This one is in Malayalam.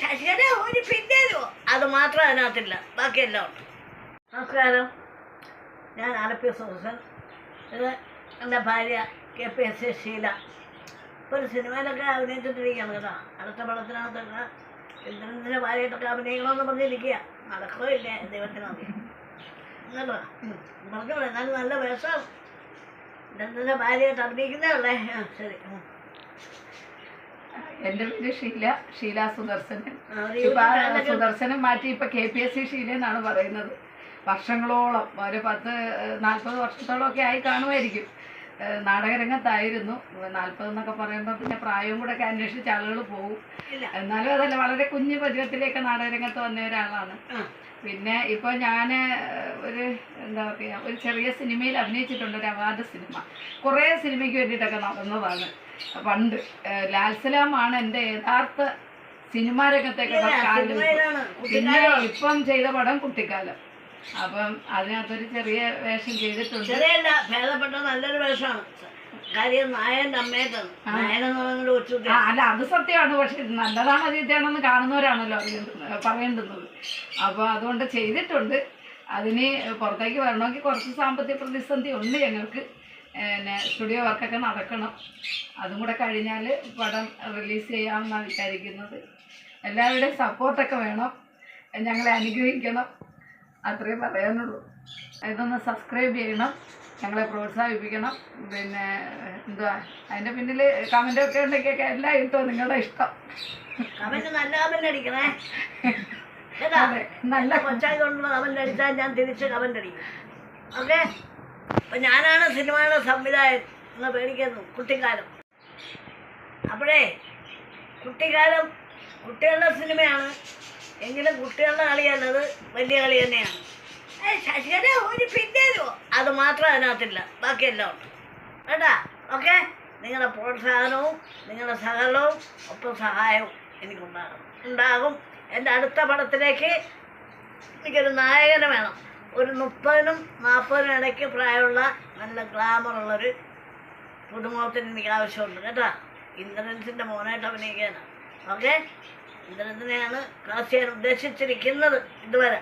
ശശികല ഒരു പിന്നേരോ അത് മാത്രം അതിനകത്തില്ല. ബാക്കിയെല്ലാം ഉണ്ട്. നമസ്കാരം. ഞാൻ ആലപ്പി സൂസൻ ഇത് എന്റെ ഭാര്യ K P S C Sheela. ഇപ്പോൾ സിനിമയിലൊക്കെ അഭിനയിച്ചിട്ടിരിക്കുകയാണ് കേട്ടോ. അടുത്ത പടത്തിനകത്തൊക്കെ ഇന്ദ്രന്റെ ഭാര്യയായിട്ടൊക്കെ അഭിനയിക്കണമെന്ന് പറഞ്ഞിരിക്കുക. നടക്കോ ഇല്ല? ദൈവത്തിനറിയാം കേട്ടോ? പറഞ്ഞോളൂ. എന്നാലും നല്ല വേഷം. ഇന്ദ്രന്റെ ഭാര്യയായിട്ട് അഭിനയിക്കുന്നേ ഉള്ളേ. ശരി. എന്റെ പേര് ഷീല. ഷീല സുദർശനൻ. സുദർശനൻ സുദർശനം മാറ്റി ഇപ്പൊ K P S C Sheela എന്നാണ് പറയുന്നത്. വർഷങ്ങളോളം ഒരു പത്ത് നാൽപ്പത് വർഷത്തോളം ഒക്കെ ആയി കാണുമായിരിക്കും. നാടകരംഗത്തായിരുന്നു. നാൽപ്പത് എന്നൊക്കെ പറയുമ്പോൾ പിന്നെ പ്രായവും കൂടെ ഒക്കെ അന്വേഷിച്ച് ആളുകൾ പോകും എന്നാലും അതല്ല വളരെ കുഞ്ഞു പരുവത്തിലേക്ക് നാടകരംഗത്ത് വന്ന ഒരാളാണ്. പിന്നെ ഇപ്പോൾ ഞാൻ ഒരു എന്താ പറയുക ഒരു ചെറിയ സിനിമയിൽ അഭിനയിച്ചിട്ടുണ്ട് ഒരു അവാർഡ് സിനിമ. കുറേ സിനിമയ്ക്ക് വേണ്ടിയിട്ടൊക്കെ നടന്നതാണ്. പണ്ട്. ലാൽസലാമാണ് ലാൽ സലാമാണ് എന്റെ യഥാർത്ഥ സിനിമാ സിനിമയിലാണ്. പിന്നെ ഇപ്പം ചെയ്ത പടം കുട്ടിക്കാലം. അപ്പം അതിനകത്തൊരു ചെറിയ വേഷം ചെയ്തിട്ടുണ്ട്. ചെറിയല്ല ഭേദപ്പെട്ട നല്ലൊരു വേഷമാണ്. കാര്യം അമ്മയായിട്ടാണ് നായനെന്ന് അല്ല അത് സത്യമാണ്. പക്ഷെ നല്ലതാണ് ചീത്തയാണെന്ന് കാണുന്നവരാണല്ലോ പറയേണ്ടുന്നത്. അപ്പോൾ അതുകൊണ്ട് ചെയ്തിട്ടുണ്ട്. അതിന് പുറത്തേക്ക് വരണമെങ്കിൽ കുറച്ച് സാമ്പത്തിക പ്രതിസന്ധി ഉണ്ട് ഞങ്ങൾക്ക്. പിന്നെ സ്റ്റുഡിയോ വർക്കൊക്കെ നടക്കണം. അതും കൂടെ കഴിഞ്ഞാൽ പടം റിലീസ് ചെയ്യാമെന്നാണ് വിചാരിക്കുന്നത്. എല്ലാവരുടെയും സപ്പോർട്ടൊക്കെ വേണം. ഞങ്ങളെ അനുഗ്രഹിക്കണം. അത്രേ പറയാനുള്ളൂ. ഇതൊന്ന് സബ്സ്ക്രൈബ് ചെയ്യണം ഞങ്ങളെ പ്രോത്സാഹിപ്പിക്കണം. പിന്നെ എന്തുവാ അതിന്റെ പിന്നിൽ കമന്റൊക്കെ ഉണ്ടെങ്കിലൊക്കെ എല്ലാം ഇട്ടോ നിങ്ങളുടെ ഇഷ്ടം. നല്ല കമന്റ് അടിക്കണേ. അതെ നല്ല കൊച്ചായതുകൊണ്ടുള്ള അടിച്ചാൽ ഞാൻ തിരിച്ച് കമന്റ് അടിക്കും. ഓക്കെ? അപ്പൊ ഞാനാണ് സിനിമയുടെ സംവിധായകൻ എന്ന് പേടിക്കുന്നു കുട്ടിക്കാലം. അപ്പോഴേ കുട്ടിക്കാലം കുട്ടികളുടെ സിനിമയാണ്. എങ്കിലും കുട്ടികളുടെ കളിയല്ലത് വലിയ കളി തന്നെയാണ്. ഏ ശശികല ഒരു പിന്നേരോ അത് മാത്രം അതിനകത്തില്ല. ബാക്കിയെല്ലാം ഉണ്ട്. കേട്ടാ? ഓക്കെ? നിങ്ങളുടെ പ്രോത്സാഹനവും നിങ്ങളുടെ സഹകരണവും ഒപ്പം സഹായവും എനിക്കുണ്ടാകും ഉണ്ടാകും. എന്റെ അടുത്ത പടത്തിലേക്ക് എനിക്കൊരു നായകന് വേണം. ഒരു മുപ്പതിനും നാൽപ്പതിനും ഇടയ്ക്ക് പ്രായമുള്ള നല്ല ഗ്ലാമറുള്ളൊരു പുതുമുഖത്തിന് എനിക്ക് ആവശ്യമുണ്ട് കേട്ടോ? ഇന്ദ്രൻസിന്റെ മോനായിട്ട് അഭിനയിക്കാനാണ്. ഓക്കെ? ഇന്ദ്രൻസിനെയാണ് ക്ലാസ് ചെയ്യാൻ ഉദ്ദേശിച്ചിരിക്കുന്നത് ഇതുവരെ.